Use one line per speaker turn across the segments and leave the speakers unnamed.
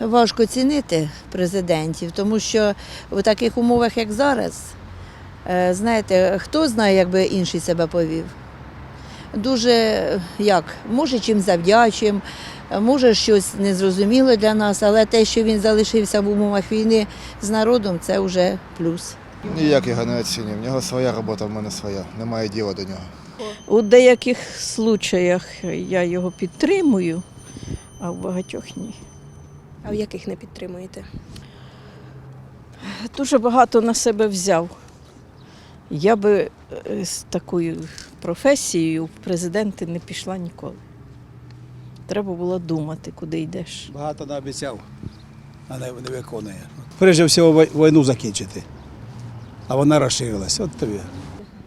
важко цінити президентів, тому що в таких умовах, як зараз, е, знаєте, хто знає, як би інший себе повів. Дуже як, може чим завдячим, може щось незрозуміле для нас, але те, що він залишився в умовах війни з народом, це вже плюс.
Ніяк його не оцінюю. В нього своя робота, в мене своя. Немає діла до нього.
У деяких случаях я його підтримую, а в багатьох ні.
А в яких не підтримуєте?
Дуже багато на себе взяв. Я би е, з такою професією в президенти не пішла ніколи. Треба було думати, куди йдеш.
Багато наобіцяв, а не, не виконує. Прежде всього війну закінчити. А вона розширилась. От тобі.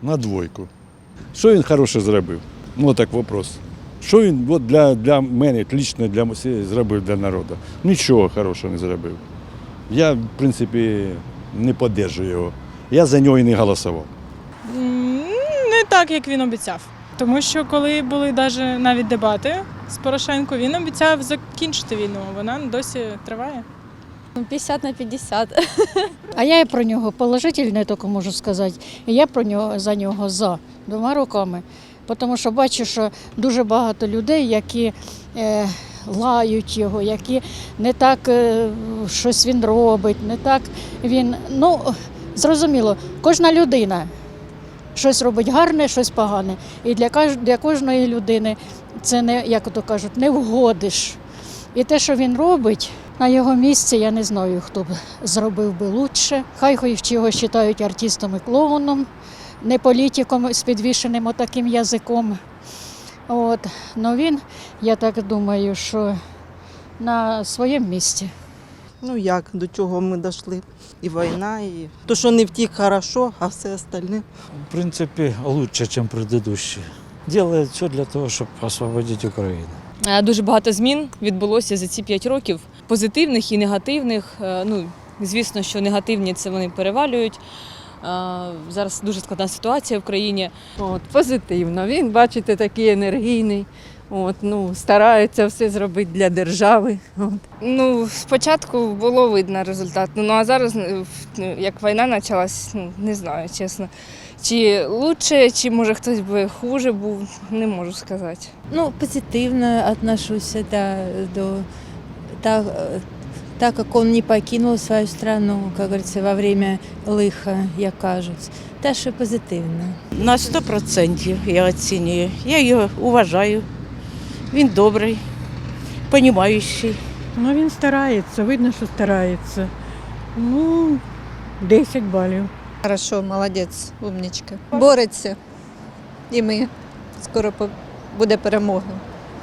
На двойку. Що він хороше зробив? Ну так вопрос. Що він от для, для мене, лічно для зробив для народу? Нічого хорошого не зробив. Я, в принципі, не підтримую його. Я за нього і не голосував.
Не так, як він обіцяв. Тому що коли були даже навіть дебати з Порошенко, він обіцяв закінчити війну. Вона досі триває.
50 на 50.
А я і про нього положительне тільки можу сказати. Я про нього за нього за двома руками. Тому що бачу, що дуже багато людей, які е, лають його, які не так е, щось він робить, не так він. Ну, зрозуміло, кожна людина щось робить гарне, щось погане. І для, кожної людини це не, як то кажуть, не вгодиш. І те, що він робить, на його місці я не знаю, хто б зробив би лучше. Хай хоч його вважають артистом і клоуном, не політиком з підвішеним отаким язиком. От. Но він, я так думаю, що на своєму місці.
Ну як до чого ми дійшли? І війна, і то, що не втік, хорошо, а все остальне.
В принципе, лучше, чем предыдущие. Делает все для того, чтобы освободить Украину.
Е, Дуже багато змін відбулося за ці 5 років, позитивних і негативних. Е, Ну, звісно, що негативні це вони перевалюють. Е, Зараз дуже складна ситуація в країні.
От, позитивно. Він, бачите, такий енергійний. От, ну, старається все зробити для держави. От.
Ну, спочатку було видно результат. Ну а зараз, ну, як війна почалась, ну не знаю, чесно. Чи лучше, чи може хтось би хуже був, не можу сказати.
Ну, позитивно отношусь да, до так, э, так как он не покинул свою страну, как говорится, во время лиха, як кажуть. Те, що позитивно.
На 100% я оцінюю. Я його уважаю. Він добрий, розуміючий.
Ну він старається, видно, що старається. Ну, 10 балів.
Хорошо, молодець, умничка. Бореться. І ми скоро буде перемога.